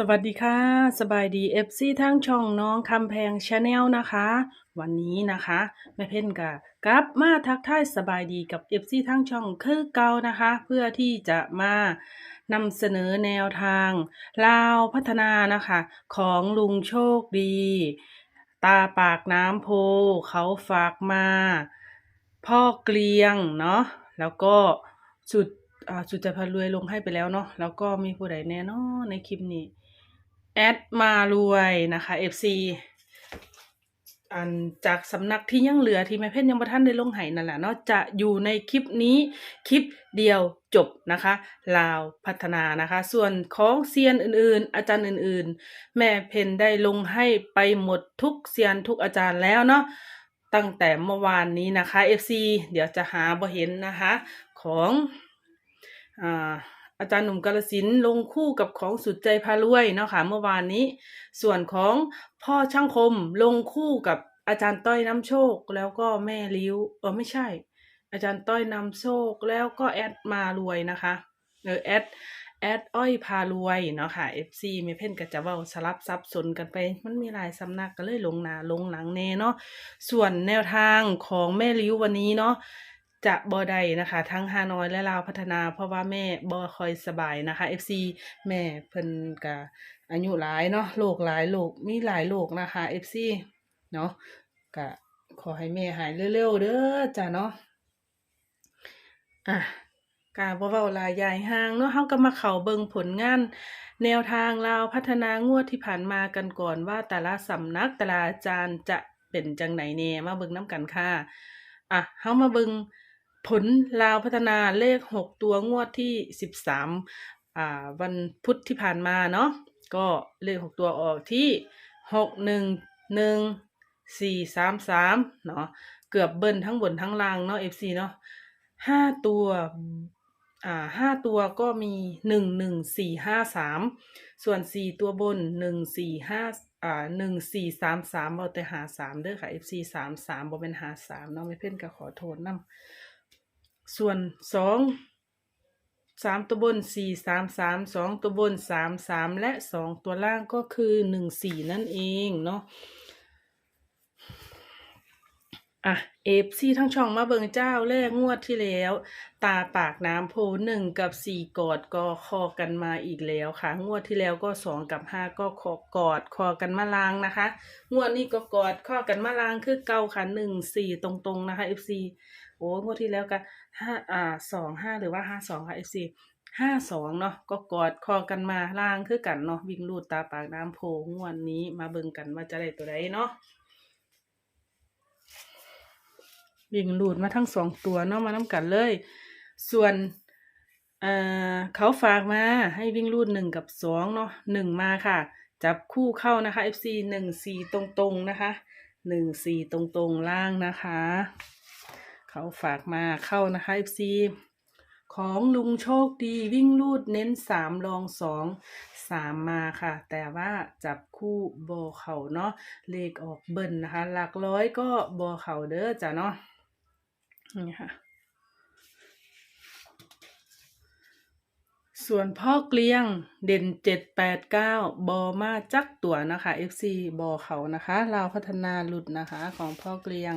สวัสดีค่ะ สบายดี FC ทั้งช่องน้องคำแพงชาแนลนะคะ วันนี้นะคะแม่เพ่นกะกลับมาทักทายสบายดีกับ FC ทั้งช่องคือเก่านะคะ เพื่อที่จะมานำเสนอแนวทางลาวพัฒนานะคะ ของลุงโชคดี ตาปากน้ำโพ เขาฝากมา พ่อเกลียงเนาะแล้วก็สุดอ่าสุดจะพารวยลงให้ไปแล้วเนาะแล้วก็มีผู้ใดแน่นอนในคลิปนี้ แอดมารวยนะคะ FC อันจากสำนักที่ยังเหลือที่แม่เพ่นยังบ่ทันได้ลงให้นั่นแหละเนาะจะอยู่ในคลิปนี้คลิปเดียวจบนะคะ ลาวพัฒนานะคะ ส่วนของเซียนอื่นๆ อาจารย์อื่นๆ แม่เพนได้ลงให้ไปหมดทุกเซียนทุกอาจารย์แล้วเนาะตั้งแต่เมื่อวานนี้นะคะ FC เดี๋ยวจะหาบ่เห็นนะคะของอ่า อาจารย์หนุ่มกาลสินลงคู่กับของสุดใจพารวยเนาะค่ะเมื่อวานนี้ ส่วนของพ่อช่างคมลงคู่กับอาจารย์ต้อยน้ำโชคแล้วก็แม่ลิ้วเออไม่ใช่ อาจารย์ต้อยน้ำโชคแล้วก็แอดมารวยนะคะเออแอดแอดอ้อยพารวยเนาะค่ะ FC เมเพ่นก็จะเว้าสลับซับสนกันไป มันมีหลายสำนักก็เลยลงหนาลงหลังแน่เนาะส่วนแนวทางของแม่ลิ้ววันนี้เนาะ จะบอใดนะคะ ทั้งฮานอยและลาวพัฒนาเพราะว่าแม่บอคอยสบายนะคะ FC แม่เพิ่นกะอายุหลายเนาะโรคหลายโรคมีหลายโรคนะคะ FC เนาะกะขอให้แม่หายเร็วๆเด้อจ้ะเนาะอะกาบ่เว้าลายยายห่างเนาะเฮาก็มาเข้าเบิ่งผลงาน แนวทางลาวพัฒนางวดที่ผ่านมากันก่อนว่าแต่ละสำนักแต่ละอาจารย์จะเป็นจังไหนแน่มาเบิ่งน้ำกันค่ะอะเฮามาเบิ่ง ผลลาวพัฒนาเลขหกตัวงวดที่สิบสามอ่า วันพุธที่ผ่านมาเนาะก็เลขหกตัวออกที่หกหนึ่งหนึ่งสี่สามสามเนาะเกือบเบิ้ลทั้งบนทั้งล่างเนาะ FC เนาะห้าตัวอ่าห้าตัวก็มีหนึ่งหนึ่งสี่ห้าสามส่วนสี่ตัวบนหนึ่งสี่ห้าอ่าหนึ่งสี่สามสามเอาแต่หาสามเด้อค่ะ FC สามสามบ่เป็นหาสามเนาะไม่เพ่นก็ขอโทษนำ ส่วนสองสามตัวบนสี่สามสามสองตัวบนสามสามและสองตัวล่างก็คือหนึ่งสี่นั่นเองเนาะอะเอฟซีทั้งช่องมาเบิงเจ้าแรกงวดที่แล้ว ตาปากน้ำโพหนึ่งกับสี่กอดก็คอกันมาอีกแล้วค่ะ งวดที่แล้วก็สองกับห้าก็คอกอดคอกันมาลางนะคะ งวดนี้ก็กอดขอกันมาลางคือเก่าค่ะหนึ่งสี่ตรงๆนะคะเอฟซี โอ้งวดที่แล้วก็ห้าอ่าสองห้าหรือว่าห้าสองค่ะ FC ห้าสองเนาะก็กอดคอกันมาล่างคือกันเนาะวิ่งลูดตาปากน้ำโพงวดนี้มาเบิ่งกันว่าจะได้ตัวใดเนาะวิ่งลูดมาทั้งสองตัวเนาะมาน้ำกันเลย ส่วนเอ่อเขาฝากมาให้วิ่งลูดหนึ่งกับสองเนาะหนึ่งมาค่ะ จับคู่เข้านะคะ FC หนึ่งสี่ตรงๆนะคะหนึ่งสี่ตรงๆล่างนะคะ เขาฝากมาเข้านะคะ FC ของลุงโชคดีวิ่งลูดเน้นสามรองสองสามมาค่ะ แต่ว่าจับคู่บอเข่าเนาะเลขออกเบิ้ลนะคะ หลักร้อยก็บอเข่าเด้อจ้ะเนาะนี่ค่ะ ส่วนพ่อเกลียงเด่นเจ็ดแปดเก้าบอมาจักตัวนะคะ FC บอเขานะคะลาวพัฒนาหลุดนะคะของพ่อเกลียง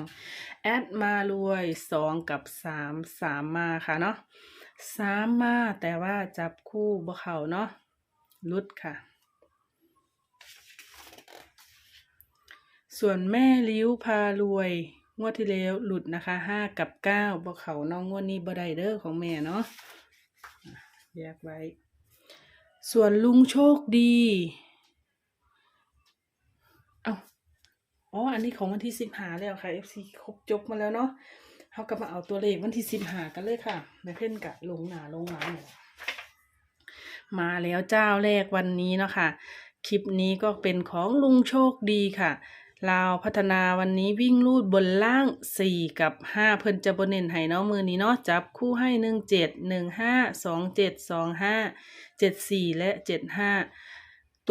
แอดมารวยสองกับสามสามมาค่ะเนาะสามมาแต่ว่าจับคู่บ่เขาเนาะลุดค่ะ ส่วนแม่ลิ้วพารวย งวดที่แล้วหลุดนะคะห้ากับเก้าบ่เขาน้องงวดนี้บ่ได้เด้อของแม่เนาะแยกไว้ ส่วนลุงโชคดี เอา อ๋อ อันนี้ของวันที่สิบหาแล้วค่ะ FC ครบจบมาแล้วเนาะเขาก็มาเอาตัวเลขวันที่สิบหากันเลยค่ะในเพ่นกะลงหนาลงหลังเนี่ยมาแล้วเจ้าแรกวันนี้เนาะค่ะ คลิปนี้ก็เป็นของลุงโชคดีค่ะลาวพัฒนาวันนี้วิ่งลูดบนล่างสี่กับห้าเพิ่นจะบนเน้นให้เนาะมือนี้เนาะจับคู่ให้หนึ่งเจ็ดหนึ่งห้าสองเจ็ดสองห้าเจ็ดสี่และเจ็ดห้า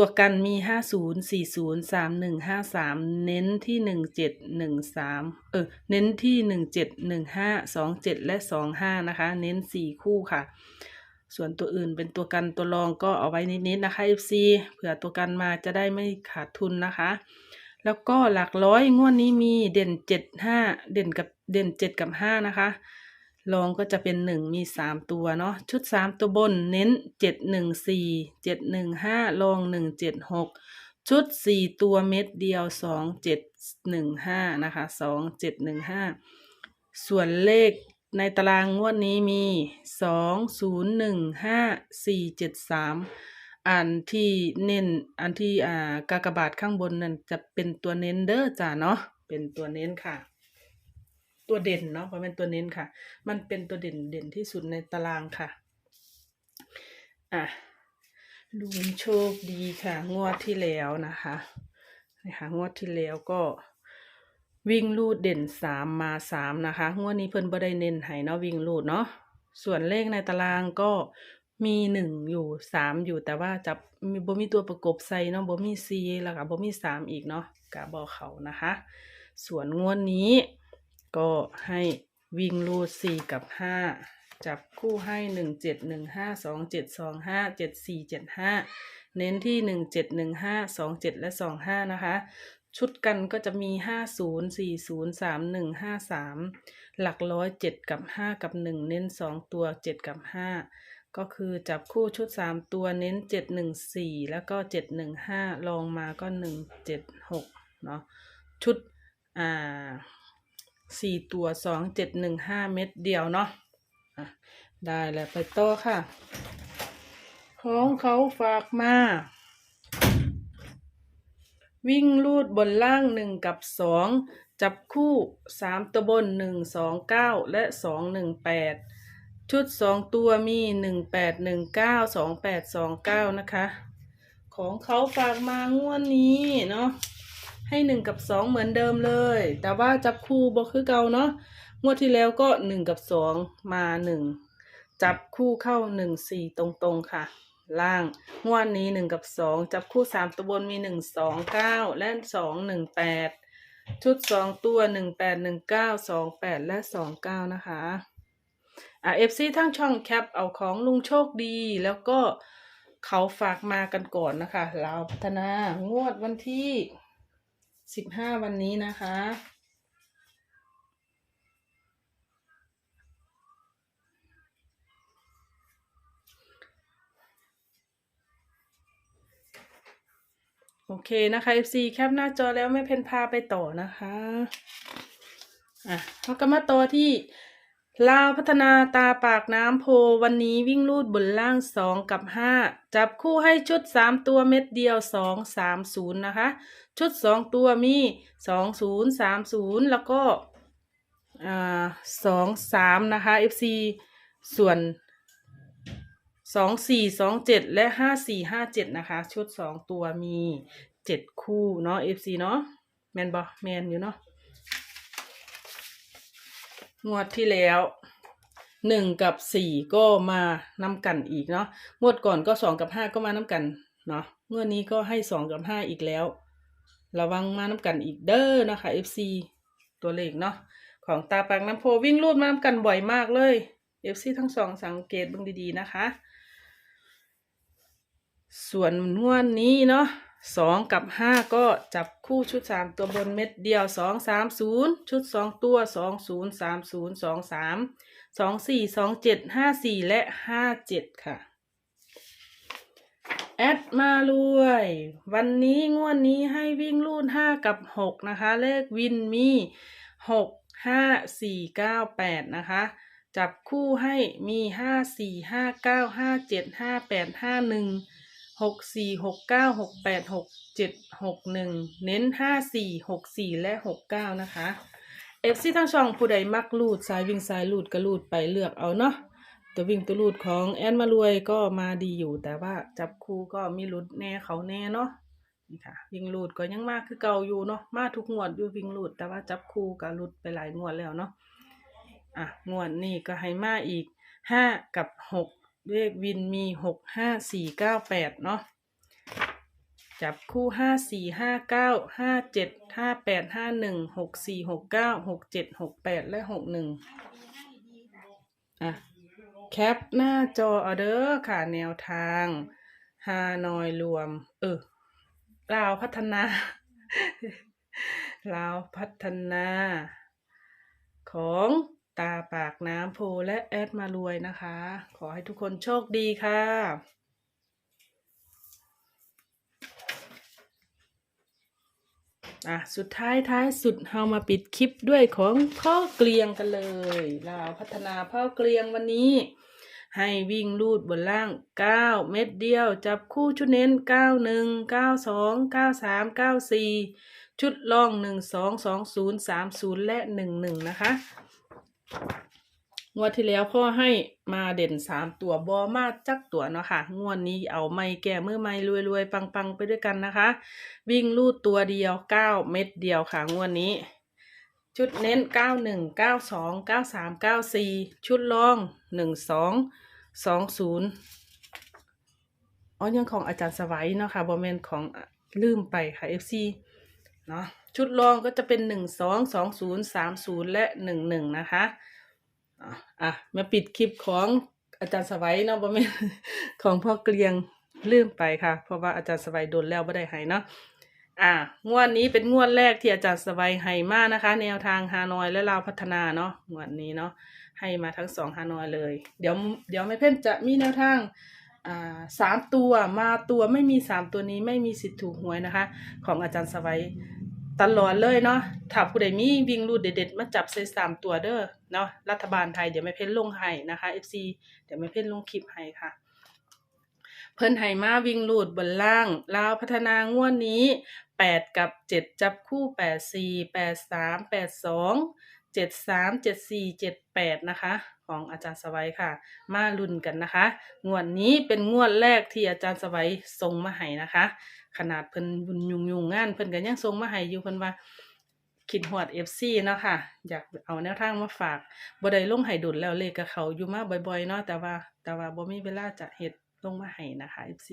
ตัวกันมีห้าศูนย์สี่ศูนย์สามหนึ่งห้าสามเน้นที่หนึ่งเจ็ดหนึ่งสามเออ เน้นที่หนึ่งเจ็ดหนึ่งห้าสองเจ็ดและสองห้านะคะ เน้นสี่คู่ค่ะ ส่วนตัวอื่นเป็นตัวกันตัวรองก็เอาไว้นิดๆนะคะ FC เผื่อตัวกันมาจะได้ไม่ขาดทุนนะคะ แล้วก็หลักร้อยงวดนี้มีเด่นเจ็ดห้าเด่นกับเด่นเจ็ดกับห้านะคะ รองก็จะเป็นหนึ่งมีสามตัวเนาะชุดสามตัวบนเน้นเจ็ดหนึ่งสี่เจ็ดหนึ่งห้ารองหนึ่งเจ็ดหกชุดสี่ตัวเม็ดเดียวสองเจ็ดหนึ่งห้านะคะสองเจ็ดหนึ่งห้าส่วนเลขในตารางงวดนี้มีสองศูนย์หนึ่งห้าสี่เจ็ดสามอันที่เน้นอันที่อ่ากากบาทข้างบนนั่นจะเป็นตัวเน้นเด้อจ้าเนาะเป็นตัวเน้นค่ะ ตัวเด่นเนาะเพราะเป็นตัวเน้นค่ะ มันเป็นตัวเด่นเด่นที่สุดในตารางค่ะอะลุนโชคดีค่ะ งวดที่แล้วนะคะนะคะงวดที่แล้วก็วิ่งลูดเด่นสามมาสามนะคะ งวดนี้เพิ่นบ่ได้เน้นให้เนาะวิ่งลูดเนาะส่วนเลขในตารางก็มีหนึ่งอยู่สามอยู่แต่ว่าจับมีบ่มีตัวประกบใส่เนาะบ่มีซีแล้วก็บ่มีสามอีกเนาะกะบ่เขานะคะ ส่วนงวดนี้ ก็ให้วิ่งลูดสี่กับห้าจับคู่ให้หนึ่งเจ็ดหนึ่งห้าสองเจ็ดสองห้าเจ็ดสี่เจ็ดห้าเน้นที่หนึ่งเจ็ดหนึ่งห้าสองเจ็ดและสองห้านะคะ ชุดกันก็จะมีห้าศูนย์สี่ศูนย์สามหนึ่งห้าสามหลักร้อยเจ็ดกับห้ากับหนึ่งเน้นสองตัวเจ็ดกับห้าก็คือจับคู่ชุดสามตัวเน้นเจ็ดหนึ่งสี่แล้วก็เจ็ดหนึ่งห้าลองมาก็หนึ่งเจ็ดหกเนาะชุดอ่า สี่ตัวสองเจ็ดหนึ่งห้าเม็ดเดียวเนาะะได้แล้วไปต่อค่ะ ของเขาฝากมา วิ่งลูดบนล่างหนึ่งกับสองจับคู่สามตัวบนหนึ่งสองเก้าและสองหนึ่งแปดชุดสองตัวมีหนึ่งแปดหนึ่งเก้าสองแปดสองเก้านะคะ ของเขาฝากมางวดนี้เนาะ ให้หนึ่งกับสองเหมือนเดิมเลย แต่ว่าจับคู่บ่คือเก่าเนาะงวดที่แล้วก็หนึ่งกับสองมาหนึ่งจับคู่เข้าหนึ่งสี่ตรงๆค่ะ ล่างงวดนี้หนึ่งกับสองจับคู่สามตัวบนมีหนึ่งสองเก้าและสองหนึ่งแปดชุดสองตัวหนึ่งแปดหนึ่งเก้าสองแปดและสองเก้านะคะอ่าเอฟซีทั้งช่องแคปเอาของลุงโชคดี แล้วก็เขาฝากมากันก่อนนะคะ เราพัฒนางวดวันที่ สิบห้าวันนี้นะคะ โอเคนะคะ FC แคปหน้าจอแล้วไม่เพนพาไปต่อนะคะ อะเราก็มาต่อที่ ลาวพัฒนาตาปากน้ำโพวันนี้วิ่งลูดบนล่างสองกับห้าจับคู่ให้ชุดสามตัวเม็ดเดียวสองสามศูนย์นะคะ ชุดสองตัวมีสองศูนย์สามศูนย์แล้วก็อ่าสองสามนะคะ FC ส่วนสองสี่สองเจ็ดและห้าสี่ห้าเจ็ดนะคะ ชุดสองตัวมีเจ็ดคู่เนาะ FC เนาะแมนบอแมนอยู่เนาะ งวดที่แล้วหนึ่งกับสี่ก็มานำกันอีกเนาะงวดก่อนก็สองกับห้าก็มานำกันเนาะงวดนี้ก็ให้สองกับห้าอีกแล้ว ระวังมานำกันอีกเด้อนะคะ FC ตัวเลขเนาะของตาปากน้ำโพวิ่งรูดมานำกันบ่อยมากเลย FC ทั้งสองสังเกตบิ่งดีๆนะคะ ส่วนงวดนี้เนาะ สองกับห้าก็จับคู่ชุดสามตัวบนเม็ดเดียวสองสามศูนย์ชุดสองตัวสองศูนย์สามศูนย์สองสามสองสี่สองเจ็ดห้าสี่และห้าเจ็ดค่ะ แอดมารวย วันนี้งวดนี้ให้วิ่งลูดห้ากับหกนะคะ เลขวินมีหกห้าสี่เก้าแปดนะคะจับคู่ให้มีห้าสี่ห้าเก้าห้าเจ็ดห้าแปดห้าหนึ่ง หกสี่หกเก้าหกแปดหกเจ็ดหกหนึ่งเน้นห้าสี่หกสี่และหกเก้านะคะเอฟซีทั้งช่องผู้ใดมักลูดสายวิ่งสายลูดก็ลูดไปเลือกเอาเนาะตัววิ่งตัวลูดของแอนมารวยก็มาดีอยู่ แต่ว่าจับคู่ก็มีลุดแน่เขาแน่เนาะนี่ค่ะ วิ่งลูดก็ยังมากคือเก่าอยู่เนาะมาทุกงวดอยู่วิ่งลูดแต่ว่าจับคู่ก็ลุดไปหลายงวดแล้วเนาะอะงวดนี้ก็ให้มาอีกห้ากับหก เลขวินมีหกห้าสี่เก้าแปดเนาะจับคู่ห้าสี่ห้าเก้าห้าเจ็ดห้าแปดห้าหนึ่งหกสี่หกเก้าหกเจ็ดหกแปดและหกหนึ่งอะแคปหน้าจอเอาเด้อค่ะแนวทางฮานอยรวม เออลาวพัฒนาลาวพัฒนาของ ตาปากน้ำโพและแอดมารวยนะคะ ขอให้ทุกคนโชคดีค่ะอะสุดท้ายท้ายสุดเฮามาปิดคลิปด้วยของพ่อเกลียงกันเลยลาวพัฒนาพ่อเกลียงวันนี้ ให้วิ่งลูดบนล่าง 9 เม็ดเดียว จับคู่ชุดเน้น 91 92 93 94 ชุดล่อง 12 20 30 และ 11 นะคะ งวดที่แล้วพ่อให้มาเด่นสามตัวบอมาจักตัวเนาะค่ะ งวดนี้เอาไม่แก่มือไม่รวยๆ ปังๆ ไปด้วยกันนะคะ วิ่งลูดตัวเดียวเก้าเม็ดเดียวค่ะ งวดนี้ ชุดเน้นเก้าหนึ่งเก้าสองเก้าสามเก้าสี่ชุดรองหนึ่งสองสองศูนย์อ๋อยังของอาจารย์สวัยเนาะค่ะบอมเมนของลืมไปค่ะ FC เนาะชุดรองก็จะเป็นหนึ่งสองสองศูนย์สามศูนย์และหนึ่งหนึ่งนะคะอะมาปิดคลิปของอาจารย์สวัยเนาะบ่แม่ของพ่อเกลียงลืมไปค่ะ เพราะว่าอาจารย์สวัยโดนแล้วบ่ได้ให้เนาะอะงวดนี้เป็นงวดแรกที่อาจารย์สวัยให้มานะคะ แนวทางฮานอยและลาวพัฒนาเนาะงวดนี้เนาะให้มาทั้งสองฮานอยเลย เดี๋ยวเดี๋ยวแม่เพ่นจะมีแนวทางอ่าสามตัวมาตัวไม่มีสามตัวนี้ไม่มีสิทธิ์ถูกหวยนะคะ ของอาจารย์สวัย ตลอดเลยเนาะถ้าผู้ใดมีวิ่งรูดเด็ดๆมาจับใส่สามตัวเด้อเนาะรัฐบาลไทยเดี๋ยวไม่เพ้นลงให้นะคะ FC เดี๋ยวไม่เพ้นลงคลิปให้ค่ะ เพิ่นไห้มาวิ่งรูดบนล่างลาวพัฒนางวดนี้ 8 กับ 7 จับคู่ 8 4 8 3 8 2 7 3 7 4 7 8นะคะ ของอาจารย์สวัยค่ะ มาลุ้นกันนะคะ งวดนี้เป็นงวดแรกที่อาจารย์สวัยส่งมาให้นะคะ ขนาดเพิ่นบุญยุงยุงงานเพิ่นก็ยังส่งมาให้อยู่เพิ่นว่าคิดฮอด FC เนาะค่ะ อยากเอาแนวทางมาฝากบ่ได้ลงให้ดุลแล้วเลขกับเขาอยู่มาบ่อยๆเนาะแต่ว่าแต่ว่าบ่มีเวลาจะเฮ็ดลงมาให้นะคะ FC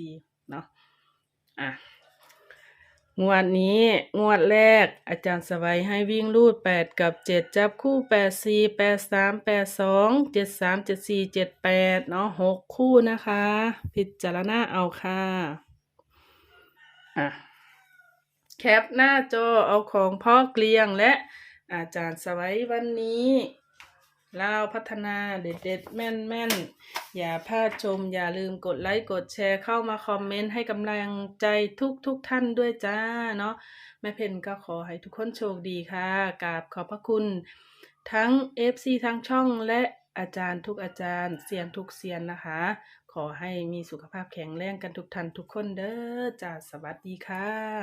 เนาะอะ งวดนี้งวดแรก อาจารย์สวัยให้วิ่งรูด 8 กับ 7 จับคู่ 8 4 8 3 8 2 7 3 7 4 7 8 เนาะ6คู่นะคะ พิจารณาเอาค่ะ อะ แคปหน้าจอเอาของพ่อเกลียงและอาจารย์สวัยวันนี้ ลาวพัฒนาเด็ดๆแม่นๆ อย่าพลาดชม อย่าลืมกดไลค์กดแชร์เข้ามาคอมเมนต์ให้กำลังใจทุกๆทท่านด้วยจ้าเนาะแม่เพนก็ขอให้ทุกคนโชคดีค่ะกราบขอบพระคุณ ทั้ง FC ทั้งช่องและอาจารย์ทุกอาจารย์เซียนทุกเซียนนะคะ ขอให้มีสุขภาพแข็งแรงกันทุกท่านทุกคนเด้อจ้าสวัสดีค่ะ